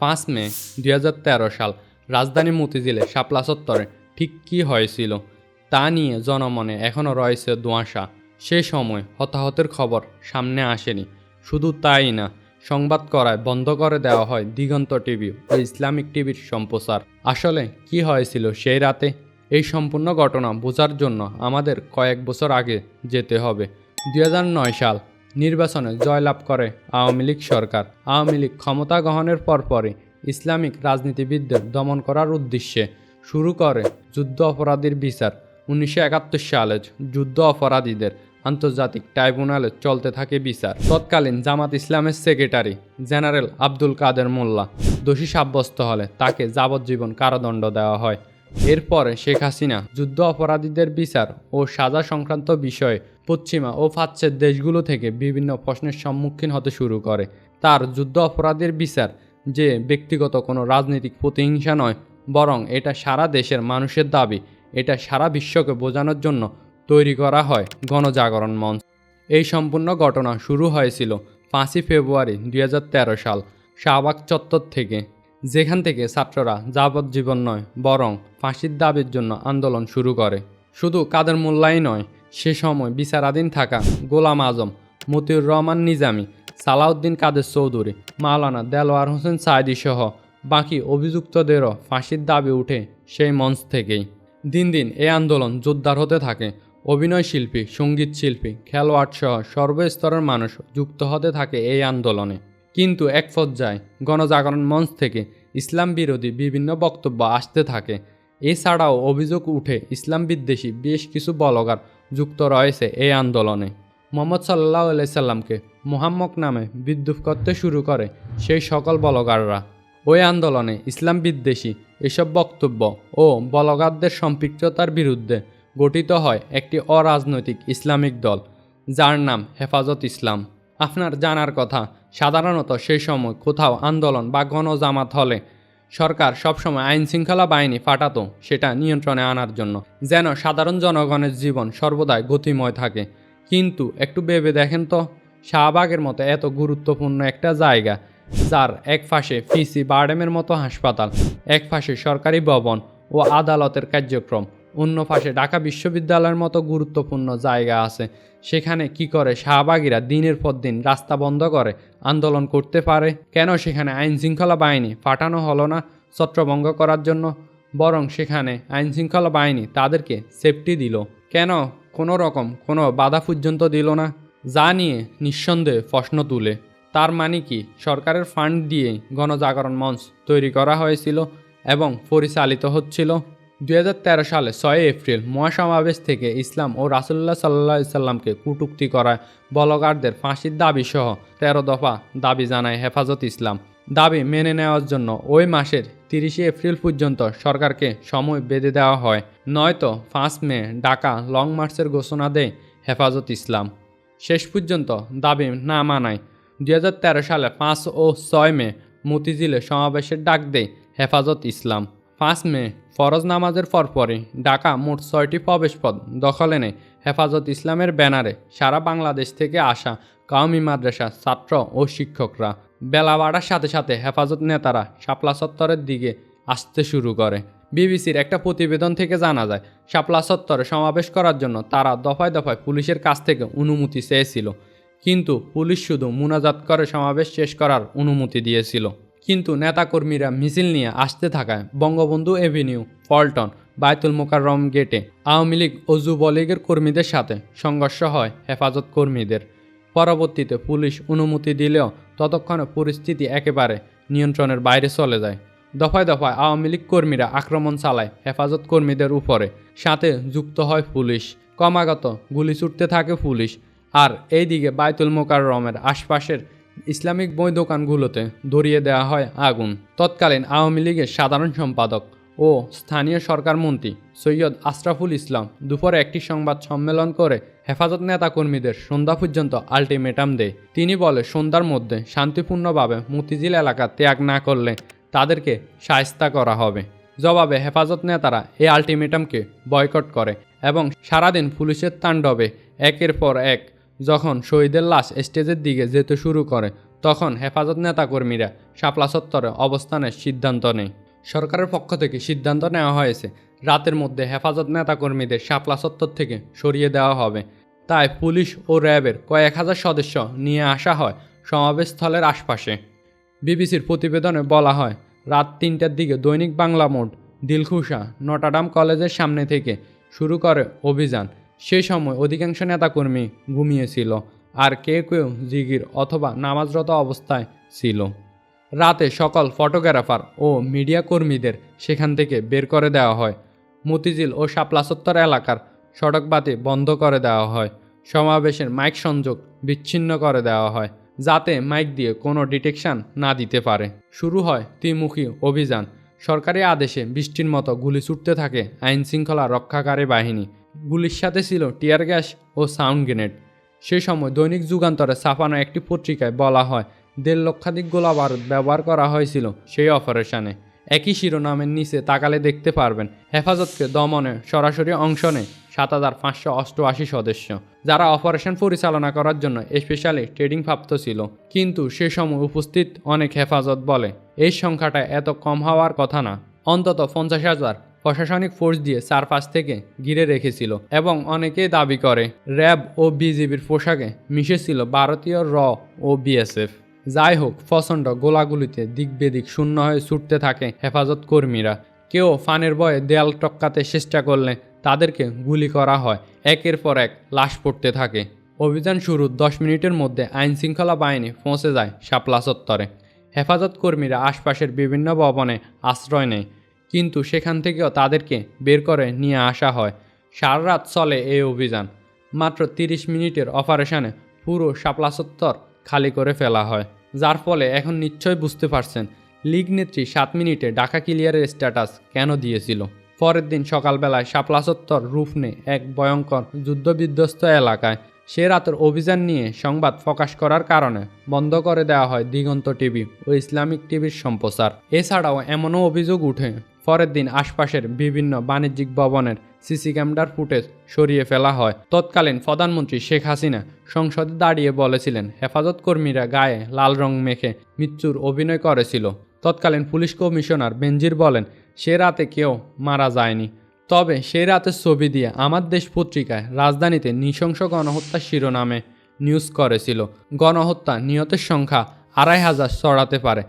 পাঁচ মে দু হাজার তেরো সাল রাজধানী মতিঝিলে শাপলা চত্বরে ঠিক কী হয়েছিল তা নিয়ে জনমনে এখনও রয়েছে দোঁয়াশা সে সময় হতাহতের খবর সামনে আসেনি। শুধু তাই না, সংবাদ করায় বন্ধ করে দেওয়া হয় দিগন্ত টিভি ও ইসলামিক টিভির সম্প্রচার। আসলে কি হয়েছিল সেই রাতে? এই সম্পূর্ণ ঘটনা বোঝার জন্য আমাদের কয়েক বছর আগে যেতে হবে। দু হাজার নয় সাল নির্বাচনে জয়লাভ করে আওয়ামী লীগ সরকার। আওয়ামী লীগ ক্ষমতা গ্রহণের পরপরই ইসলামিক রাজনীতিবিদদের দমন করার উদ্দেশ্যে শুরু করে যুদ্ধ অপরাধীর বিচার। উনিশশো একাত্তর সালে যুদ্ধ অপরাধীদের আন্তর্জাতিক ট্রাইব্যুনালে চলতে থাকে বিচার। তৎকালীন জামাত ইসলামের সেক্রেটারি জেনারেল আব্দুল কাদের মোল্লা দোষী সাব্যস্ত হলে তাকে যাবজ্জীবন কারাদণ্ড দেওয়া হয়। এরপরে শেখ হাসিনা যুদ্ধ অপরাধীদের বিচার ও সাজা সংক্রান্ত বিষয়ে পশ্চিমা ও প্রাচ্যের দেশগুলো থেকে বিভিন্ন প্রশ্নের সম্মুখীন হতে শুরু করে। তার যুদ্ধ অপরাধীর বিচার যে ব্যক্তিগত কোনো রাজনৈতিক প্রতিহিংসা নয়, বরং এটা সারা দেশের মানুষের দাবি, এটা সারা বিশ্বকে বোঝানোর জন্য তৈরি করা হয় গণজাগরণ মঞ্চ। এই সম্পূর্ণ ঘটনা শুরু হয়েছিল পাঁচই ফেব্রুয়ারি দুই হাজার তেরো সাল, শাহবাগ চত্বর থেকে। যেখান থেকে ছাত্ররা যাবজ্জীবন নয়, বরং ফাঁসির দাবির জন্য আন্দোলন শুরু করে। শুধু কাদের মোল্লাই নয়, সে সময় বিচারাধীন থাকা গোলাম আজম, মতিউর রহমান নিজামী, সালাউদ্দিন কাদের চৌধুরী, মাওলানা দেলোয়ার হোসেন সাইদি সহ বাকি অভিযুক্তদেরও ফাঁসির দাবি উঠে সেই মঞ্চ থেকেই। দিন দিন এ আন্দোলন জোরদার হতে থাকে। অভিনয় শিল্পী, সংগীত শিল্পী, খেলোয়াড় সহ সর্বস্তরের মানুষ যুক্ত হতে থাকে এই আন্দোলনে। কিন্তু এক পর্যায়ে গণজাগরণ মঞ্চ থেকে ইসলাম বিরোধী বিভিন্ন বক্তব্য আসতে থাকে। এছাড়াও অভিযোগ উঠে ইসলাম বিদ্বেষী বেশ কিছু বলগার যুক্ত রয়েছে এই আন্দোলনে। মোহাম্মদ সাল্লাহ সাল্লামকে মোহাম্মক নামে বিদ্রুপ করতে শুরু করে সেই সকল বলগাররা। ওই আন্দোলনে ইসলাম বিদ্বেষী এসব বক্তব্য ও বলগারদের সম্পৃক্ততার বিরুদ্ধে গঠিত হয় একটি অরাজনৈতিক ইসলামিক দল, যার নাম হেফাজত ইসলাম। আপনার জানার কথা সাধারণত সেই সময় কোথাও আন্দোলন বা গণজামাত হলে সরকার সবসময় আইন শৃঙ্খলা বাহিনী ফাটাতো, সেটা নিয়ন্ত্রণে আনার জন্য। যেন সাধারণ জনগণের জীবন সর্বদাই গতিময় থাকে। কিন্তু একটু ভেবে দেখেন তো, শাহবাগের মতো এত গুরুত্বপূর্ণ একটা জায়গা, যার এক পাশে ফিসি বার্ডেমের মতো হাসপাতাল, এক পাশে সরকারি ভবন ও আদালতের কার্যক্রম। অন্য পাশে ঢাকা বিশ্ববিদ্যালয়ের মতো গুরুত্বপূর্ণ জায়গা আছে। সেখানে কি করে শাহবাগীরা দিনের পর দিন রাস্তা বন্ধ করে, আন্দোলন করতে পারে? কেন সেখানে আইন শৃঙ্খলা বাহিনী পাঠানো হলো না ছত্রভঙ্গ করার জন্য? বরং সেখানে আইন শৃঙ্খলা বাহিনী তাদেরকে সেফটি দিল। কেন কোনো রকম কোনো বাধা পর্যন্ত দিল না? যা নিয়ে নিঃসন্দেহে প্রশ্ন তুলে। তার মানে কি সরকারের ফান্ড দিয়ে গণজাগরণ মঞ্চ তৈরি করা হয়েছিল এবং পরিচালিত হচ্ছিল? দুই হাজার তেরো সালে ছয় এপ্রিল মহাসমাবেশ থেকে ইসলাম ও রাসুল্লাহ সাল্লাহ সাল্লামকে কটূক্তি করায় বলগারদের ফাঁসির দাবি সহ তেরো দফা দাবি জানায় হেফাজত ইসলাম। দাবি মেনে নেওয়ার জন্য ওই মাসের তিরিশে এপ্রিল পর্যন্ত সরকারকে সময় বেঁধে দেওয়া হয়। নয়তো পাঁচ মে ঢাকা লং মার্চের ঘোষণা দেয় হেফাজত ইসলাম। শেষ পর্যন্ত দাবি না মানায় দুই হাজার তেরো সালে পাঁচ ও ছয় মে মতিঝিলে সমাবেশের ডাক দেয় হেফাজত ইসলাম। পাঁচ মে, ফরজ নামাজের পরপরই ঢাকা মোট ছয়টি প্রবেশপথ দখলে নেয় হেফাজত ইসলামের ব্যানারে সারা বাংলাদেশ থেকে আসা কাউমি মাদ্রাসা ছাত্র ও শিক্ষকরা। বেলা বাড়ার সাথে সাথে হেফাজত নেতারা শাপলা চত্বরের দিকে আসতে শুরু করে। বিবিসির একটা প্রতিবেদন থেকে জানা যায়, শাপলা চত্বরে সমাবেশ করার জন্য তারা দফায় দফায় পুলিশের কাছ থেকে অনুমতি চেয়েছিল। কিন্তু পুলিশ শুধু মুনাজাত করে সমাবেশ শেষ করার অনুমতি দিয়েছিল। কিন্তু নেতাকর্মীরা মিছিল নিয়ে আসতে থাকায় বঙ্গবন্ধু এভিনিউ পল্টন বায়তুল মোকাররম গেটে আওয়ামী লীগ ও যুবলীগের কর্মীদের সাথে সংঘর্ষ হয় হেফাজত কর্মীদের। পরবর্তীতে পুলিশ অনুমতি দিলেও ততক্ষণে পরিস্থিতি একেবারে নিয়ন্ত্রণের বাইরে চলে যায়। দফায় দফায় আওয়ামী লীগ কর্মীরা আক্রমণ চালায় হেফাজত কর্মীদের উপরে। সাথে যুক্ত হয় পুলিশ। ক্রমাগত গুলি ছুটতে থাকে পুলিশ। আর এইদিকে বায়তুল মোকাররমের আশপাশের ইসলামিক বই দোকানগুলোতে ধরিয়ে দেওয়া হয় আগুন। তৎকালীন আওয়ামী লীগের সাধারণ সম্পাদক ও স্থানীয় সরকার মন্ত্রী সৈয়দ আশরাফুল ইসলাম দুপুরে একটি সংবাদ সম্মেলন করে হেফাজত নেতাকর্মীদের সন্ধ্যা পর্যন্ত আলটিমেটাম দেয়। তিনি বলে, সন্ধ্যার মধ্যে শান্তিপূর্ণভাবে মতিঝিল এলাকা ত্যাগ না করলে তাদেরকে সায়স্তা করা হবে। জবাবে হেফাজত নেতারা এই আলটিমেটামকে বয়কট করে এবং সারাদিন পুলিশের তাণ্ডবে একের পর এক যখন শহীদের লাশ স্টেজের দিকে যেতে শুরু করে, তখন হেফাজত নেতাকর্মীরা শাপলা চত্বরে অবস্থানের সিদ্ধান্ত নেয়। সরকারের পক্ষ থেকে সিদ্ধান্ত নেওয়া হয়েছে, রাতের মধ্যে হেফাজত নেতাকর্মীদের শাপলা চত্বর থেকে সরিয়ে দেওয়া হবে। তাই পুলিশ ও র্যাবের কয়েক হাজার সদস্য নিয়ে আসা হয় সমাবেশস্থলের আশপাশে। বিবিসির প্রতিবেদনে বলা হয়, রাত তিনটার দিকে দৈনিক বাংলা মোড দিলখুশা নটাডাম কলেজের সামনে থেকে শুরু করে অভিযান। সেই সময় অধিকাংশ নেতাকর্মী ঘুমিয়েছিল আর কেউ কেউ জিগির অথবা নামাজরত অবস্থায় ছিল। রাতে সকল ফটোগ্রাফার ও মিডিয়া কর্মীদের সেখান থেকে বের করে দেওয়া হয়। মতিঝিল ও শাপলা চত্বর এলাকার সড়কবাতি বন্ধ করে দেওয়া হয়। সমাবেশের মাইক সংযোগ বিচ্ছিন্ন করে দেওয়া হয়, যাতে মাইক দিয়ে কোনো ডিটেকশন না দিতে পারে। শুরু হয় ত্রিমুখী অভিযান। সরকারি আদেশে বৃষ্টির মতো গুলি ছুটতে থাকে আইনশৃঙ্খলা রক্ষাকারী বাহিনী। গুলির সাথে ছিল টিয়ার গ্যাস ও সাউন্ড গ্রেনেড। সে সময় দৈনিক যুগান্তরে ছাপানো একটি পত্রিকায় বলা হয়, দেড় লক্ষাধিক গোলা বারুদ ব্যবহার করা হয়েছিল সেই অপারেশনে। একই শিরোনামের নিচে তাকালে দেখতে পারবেন, হেফাজতকে দমনে সরাসরি অংশ নেয় সাত হাজার পাঁচশো অষ্টআশি সদস্য, যারা অপারেশন পরিচালনা করার জন্য স্পেশালি ট্রেডিং প্রাপ্ত ছিল। কিন্তু সে সময় উপস্থিত অনেক হেফাজত বলে, এই সংখ্যাটা এত কম হওয়ার কথা না। অন্তত পঞ্চাশ হাজার প্রশাসনিক ফোর্স দিয়ে চারপাশ থেকে ঘিরে রেখেছিল এবং অনেকেই দাবি করে, র্যাব ও বিজিবির পোশাকে মিশেছিল ভারতীয় র ও বিএসএফ যাই হোক, প্রচণ্ড গোলাগুলিতে দিক বেদিক শূন্য হয়ে ছুটতে থাকে হেফাজত কর্মীরা। কেউ ফানের ভয়ে দেয়াল টক্কাতে চেষ্টা করলে তাদেরকে গুলি করা হয়, একের পর এক লাশ পড়তে থাকে। অভিযান শুরুর দশ মিনিটের মধ্যে আইন শৃঙ্খলা বাহিনী পৌঁছে যায় শাপলা চত্বরে। হেফাজত কর্মীরা আশপাশের বিভিন্ন ভবনে আশ্রয় নেয়। কিন্তু সেখান থেকেও তাদেরকে বের করে নিয়ে আসা হয়। সারা রাত চলে এই অভিযান। মাত্র তিরিশ মিনিটের অপারেশনে পুরো শাপলা খালি করে ফেলা হয়। যার ফলে এখন নিশ্চয় বুঝতে পারছেন, লীগ নেত্রী সাত মিনিটে ঢাকা ক্লিয়ারের স্ট্যাটাস কেন দিয়েছিল। পরের দিন সকালবেলায় শাপলা চত্বর রূপ এক ভয়ঙ্কর যুদ্ধবিধ্বস্ত এলাকায় সে রাতের অভিযান নিয়ে সংবাদ প্রকাশ করার কারণে বন্ধ করে দেওয়া হয় দিগন্ত টিভি ও ইসলামিক টিভির সম্প্রচার। এছাড়াও এমনও অভিযোগ উঠে, পরের দিন আশপাশের বিভিন্ন বাণিজ্যিক ভবনের সিসি ক্যামেরার ফুটেজ সরিয়ে ফেলা হয়। তৎকালীন প্রধানমন্ত্রী শেখ হাসিনা সংসদে দাঁড়িয়ে বলেছিলেন, হেফাজত কর্মীরা গায়ে লাল রং মেখে মৃত্যুর অভিনয় করেছিল। তৎকালীন পুলিশ কমিশনার বেনজির বলেন, সে রাতে কেউ মারা যায়নি। তবে সেই রাতের ছবি দিয়ে আমার দেশ পত্রিকায় রাজধানীতে নৃশংস গণহত্যার শিরোনামে নিউজ করেছিল। গণহত্যা নিহতের সংখ্যা আড়াই হাজার ছড়াতে পারে।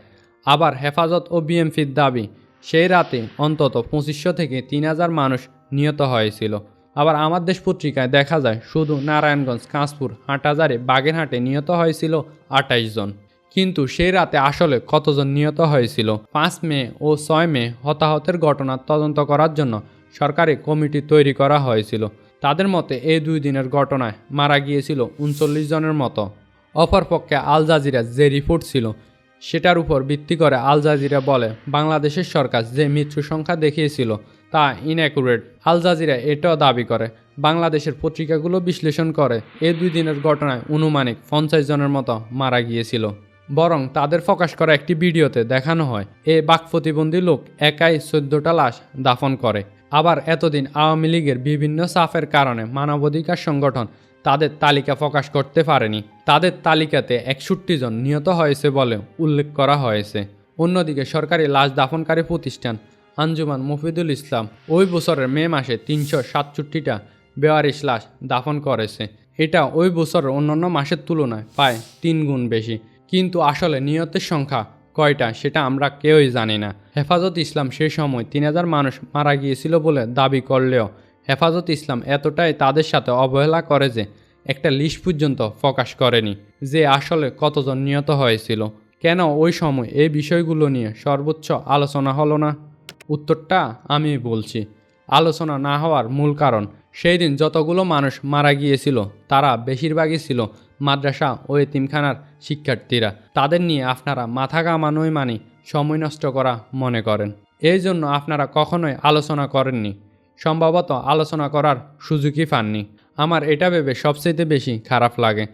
আবার হেফাজত ও বিএমপির দাবি, সেই রাতে অন্তত পঁচিশশো থেকে তিন হাজার মানুষ নিহত হয়েছিল। আবার আমার দেশ পত্রিকায় দেখা যায়, শুধু নারায়ণগঞ্জ, কাঁচপুর, হাটহাজারে, বাগেরহাটে নিহত হয়েছিল আটাইশ জন। কিন্তু সেই রাতে আসলে কতজন নিহত হয়েছিল? পাঁচ মে ও ছয় মে হতাহতের ঘটনা তদন্ত করার জন্য সরকারি কমিটি তৈরি করা হয়েছিল। তাদের মতে, এই দুই দিনের ঘটনায় মারা গিয়েছিল উনচল্লিশ জনের মতো। অপরপক্ষে আল জাজিরা যে রিপোর্ট ছিল, সেটার উপর ভিত্তি করে আল জাজিরা বলে, বাংলাদেশের সরকার যে মৃত্যু সংখ্যা দেখিয়েছিল, তা ইনঅ্যাকুরেট আল জাজিরা এটাও দাবি করে, বাংলাদেশের পত্রিকাগুলো বিশ্লেষণ করে এই দুই দিনের ঘটনায় অনুমানিক পঞ্চাশ জনের মতো মারা গিয়েছিল। বরং তাদের প্রকাশ করা একটি ভিডিওতে দেখানো হয়, এ বাক প্রতিবন্ধী লোক একাই চোদ্দটা লাশ দাফন করে। আবার এতদিন আওয়ামী লীগের বিভিন্ন সাফের কারণে মানবাধিকার সংগঠন তাদের তালিকা প্রকাশ করতে পারেনি। তাদের তালিকাতে একষট্টি জন নিহত হয়েছে বলে উল্লেখ করা হয়েছে। অন্যদিকে সরকারি লাশ দাফনকারী প্রতিষ্ঠান আঞ্জুমান মফিদুল ইসলাম ওই বছরের মে মাসে তিনশো সাতষট্টিটা বেওয়ারিশ লাশ দাফন করেছে। এটা ওই বছরের অন্যান্য মাসের তুলনায় প্রায় তিন গুণ বেশি। কিন্তু আসলে নিহতের সংখ্যা কয়টা সেটা আমরা কেউই জানি না। হেফাজত ইসলাম সেই সময় তিন হাজার মানুষ মারা গিয়েছিল বলে দাবি করলেও হেফাজত ইসলাম এতটাই তাদের সাথে অবহেলা করে যে একটা লিস্ট পর্যন্ত প্রকাশ করেনি যে আসলে কতজন নিহত হয়েছিল। কেন ওই সময় এই বিষয়গুলো নিয়ে সর্বোচ্চ আলোচনা হলো না? উত্তরটা আমি বলছি। আলোচনা না হওয়ার মূল কারণ, সেই দিন যতগুলো মানুষ মারা গিয়েছিল, তারা বেশিরভাগই ছিল মাদ্রাসা ও এতিমখানার শিক্ষার্থীরা। তাদের নিয়ে আপনারা মাথা কামানোই মানি, সময় নষ্ট করা মনে করেন। এই জন্য আপনারা কখনোই আলোচনা করেননি। সম্ভবত আলোচনা করার সুযোগই পাননি। আমার এটা ভেবে সবচেয়ে বেশি খারাপ লাগে।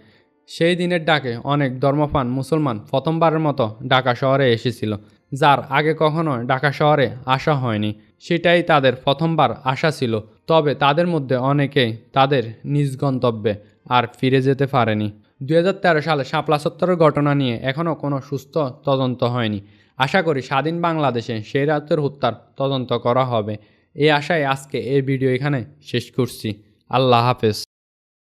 সেই দিনের ডাকে অনেক ধর্মপান মুসলমান প্রথমবারের মতো ঢাকা শহরে এসেছিল, যার আগে কখনো ঢাকা শহরে আসা হয়নি। সেটাই তাদের প্রথমবার আসা ছিল। তবে তাদের মধ্যে অনেকেই তাদের নিজ গন্তব্যে আর ফিরে যেতে পারেনি। দু হাজার তেরো সালে শাপলা সত্তরের ঘটনা নিয়ে এখনও কোনো সুস্থ তদন্ত হয়নি। আশা করি স্বাধীন বাংলাদেশে সেই রাতের হত্যার তদন্ত করা হবে। এই আশায় আজকে এই ভিডিও এখানে শেষ করছি। আল্লাহ হাফেজ।